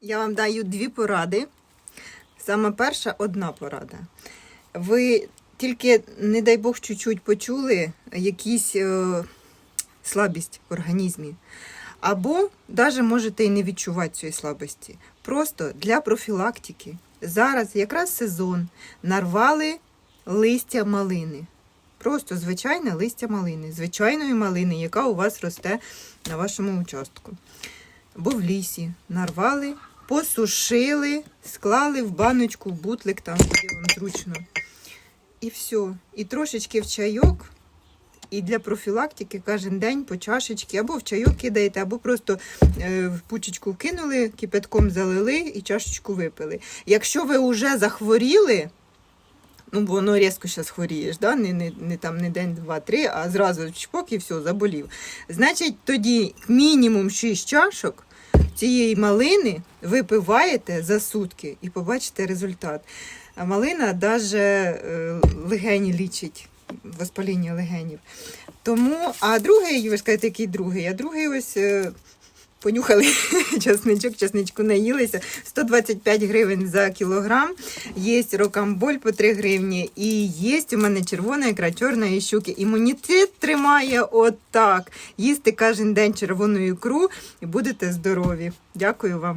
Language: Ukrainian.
Я вам даю дві поради. Саме перша одна порада. Ви тільки, не дай Бог, чуть-чуть почули якісь е, слабість в організмі. Або навіть можете і не відчувати цієї слабості. Просто для профілактики. Зараз якраз сезон нарвали листя малини. Просто звичайне листя малини, звичайної малини, яка у вас росте на вашому участку. Або в лісі. Нарвали, посушили, склали в баночку, в бутлик, там, де вам зручно. І все. І трошечки в чайок. І для профілактики кожен день по чашечки, або в чайок кидаєте, або просто е, в пучечку вкинули, кипятком залили і чашечку випили. Якщо ви вже захворіли, ну воно різко зараз хворієш, да? не, не, не там не день, два, три, а зразу чпок і все, заболів. Значить, тоді мінімум 6 чашок цієї малини випиваєте за сутки і побачите результат. А малина навіть легені лічить, воспаління легенів. Тому, а другий, ви ж кажете, який другий, а другий ось. Понюхали часничок, часничку наїлися. 125 гривень за кілограм. Є рокамболь по 3 гривні. І є у мене червона ікра чорної щуки. Імунітет тримає отак. Їсти кожен день червону ікру і будете здорові. Дякую вам.